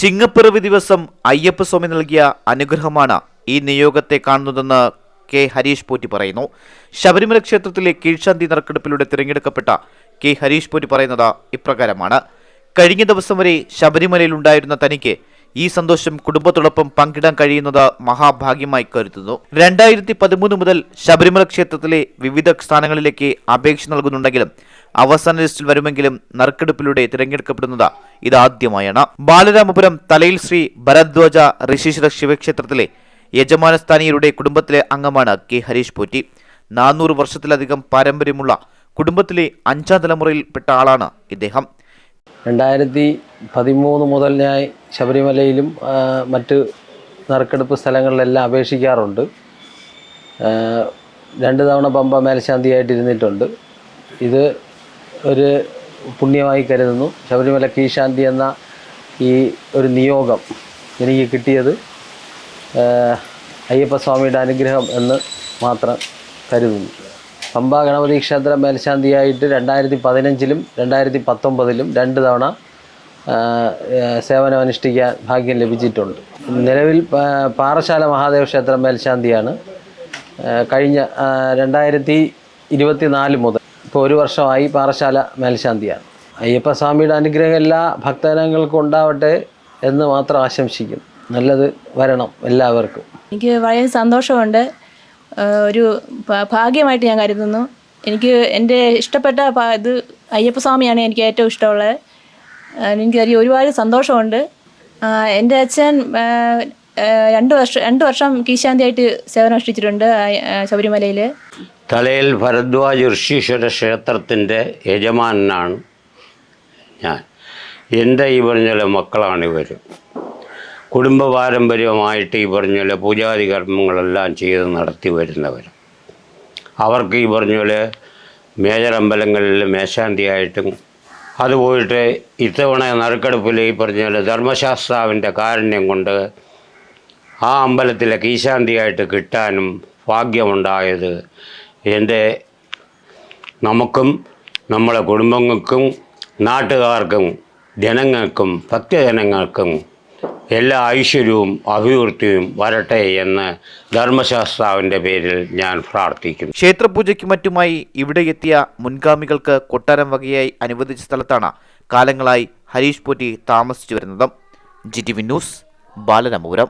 ചിങ്ങപ്പിറവി ദിവസം അയ്യപ്പസ്വാമി നൽകിയ അനുഗ്രഹമാണ് ഈ നിയോഗത്തെ കാണുന്നതെന്ന് കെ ഹരീഷ് പോറ്റി പറയുന്നു. ശബരിമല ക്ഷേത്രത്തിലെ കീഴ്ശാന്തി നറുക്കെടുപ്പിലൂടെ തിരഞ്ഞെടുക്കപ്പെട്ട കെ ഹരീഷ് പോറ്റി പറയുന്നത് ഇപ്രകാരമാണ്. കഴിഞ്ഞ ദിവസം വരെ ശബരിമലയിൽ ഉണ്ടായിരുന്ന തനിക്ക് ഈ സന്തോഷം കുടുംബത്തോടൊപ്പം പങ്കിടാൻ കഴിയുന്നത് മഹാഭാഗ്യമായി കരുതുന്നു. രണ്ടായിരത്തി പതിമൂന്ന് മുതൽ ശബരിമല ക്ഷേത്രത്തിലെ വിവിധ സ്ഥാനങ്ങളിലേക്ക് അപേക്ഷ നൽകുന്നുണ്ടെങ്കിലും അവസാന ലിസ്റ്റിൽ വരുമെങ്കിലും നറുക്കെടുപ്പിലൂടെ തിരഞ്ഞെടുക്കപ്പെടുന്നത് ഇതാദ്യമായാണ്. ബാലരാമപുരം തലയിൽ ശ്രീ ഭരദ്വാജ ഋഷീശ്വര ശിവക്ഷേത്രത്തിലെ യജമാനസ്ഥാനീയരുടെ കുടുംബത്തിലെ അംഗമാണ് കെ ഹരീഷ് പോറ്റി. നാനൂറ് വർഷത്തിലധികം പാരമ്പര്യമുള്ള കുടുംബത്തിലെ അഞ്ചാം തലമുറയിൽപ്പെട്ട ആളാണ് ഇദ്ദേഹം. രണ്ടായിരത്തി പതിമൂന്ന് മുതൽ ഞാൻ ശബരിമലയിലും മറ്റ് നറുക്കെടുപ്പ് സ്ഥലങ്ങളിലെല്ലാം അപേക്ഷിക്കാറുണ്ട്. രണ്ട് തവണ പമ്പ മേൽശാന്തിയായിട്ട് ഇരുന്നിട്ടുണ്ട് ഇത് ഒരു പുണ്യമായി കരുതുന്നു. ശബരിമല കീശാന്തി എന്ന ഈ ഒരു നിയോഗം എനിക്ക് കിട്ടിയത് അയ്യപ്പസ്വാമിയുടെ അനുഗ്രഹം എന്ന് മാത്രം കരുതുന്നു. പമ്പ ഗണപതി ക്ഷേത്ര മേൽശാന്തിയായിട്ട് രണ്ടായിരത്തി പതിനഞ്ചിലും രണ്ടായിരത്തി പത്തൊമ്പതിലും രണ്ട് തവണ ആ, ആ, സേവനം അനുഷ്ഠിക്കാൻ ഭാഗ്യം ലഭിച്ചിട്ടുണ്ട്. നിലവിൽ പാറശാല മഹാദേവ ക്ഷേത്രം മേൽശാന്തിയാണ്. കഴിഞ്ഞ രണ്ടായിരത്തി ഇരുപത്തി നാല് മുതൽ ഇപ്പോൾ ഒരു വർഷമായി പാറശാല മേൽശാന്തിയാണ്. അയ്യപ്പസ്വാമിയുടെ അനുഗ്രഹം എല്ലാ ഭക്തജനങ്ങൾക്കും ഉണ്ടാവട്ടെ എന്ന് മാത്രം ആശംസിക്കുന്നു. നല്ലത് വരണം എല്ലാവർക്കും. എനിക്ക് വളരെ സന്തോഷമുണ്ട്. ഒരു ഭാഗ്യമായിട്ട് ഞാൻ കരുതുന്നു. എനിക്ക് എന്റെ ഇഷ്ടപ്പെട്ട ഇത് അയ്യപ്പസ്വാമിയാണ് എനിക്ക് ഏറ്റവും ഇഷ്ടമുള്ളത്. ഏഹ് എനിക്ക് അതിൽ ഒരുപാട് സന്തോഷമുണ്ട്. എന്റെ അച്ഛൻ രണ്ട് വർഷം രണ്ട് വർഷം കീശാന്തിയായിട്ട് സേവനം അനുഷ്ഠിച്ചിട്ടുണ്ട് ശബരിമലയിൽ തലയിൽ ഭരദ്വാജ് ഋഷീശ്വര ക്ഷേത്രത്തിന്റെ യജമാനാണ് ഞാൻ. എന്റെ ഈ പറഞ്ഞ മക്കളാണിവർ കുടുംബ പാരമ്പര്യമായിട്ട് ഈ പറഞ്ഞ പൂജാതി കർമ്മങ്ങളെല്ലാം ചെയ്ത് നടത്തി വരുന്നവർ അവർക്ക് ഈ പറഞ്ഞ പോലെ മേജർ അമ്പലങ്ങളിൽ മേശാന്തിയായിട്ടും അത് പോയിട്ട് ഇത്തവണ നറുക്കെടുപ്പിൽ ഈ പറഞ്ഞാൽ ധർമ്മശാസ്താവിന്റെ കാരുണ്യം കൊണ്ട് ആ അമ്പലത്തിലെ കീശാന്തിയായിട്ട് കിട്ടാനും ഭാഗ്യമുണ്ടായത് എന്റെ നമുക്കും നമ്മളെ കുടുംബങ്ങൾക്കും നാട്ടുകാർക്കും ജനങ്ങൾക്കും ഭക്തജനങ്ങൾക്കും എല്ലാ ഐശ്വര്യവും അഭിവൃദ്ധിയും വരട്ടെ എന്ന് ധർമ്മശാസ്ത്രാവിന്റെ പേരിൽ ഞാൻ പ്രാർത്ഥിക്കുന്നു. ക്ഷേത്രപൂജയ്ക്ക് മറ്റുമായി ഇവിടെ എത്തിയ മുൻഗാമികൾക്ക് കൊട്ടാരം വകയായി അനുവദിച്ച സ്ഥലത്താണ് കാലങ്ങളായി ഹരീഷ് പോറ്റി താമസിച്ചു വരുന്നത്. G T V news Balaramapuram.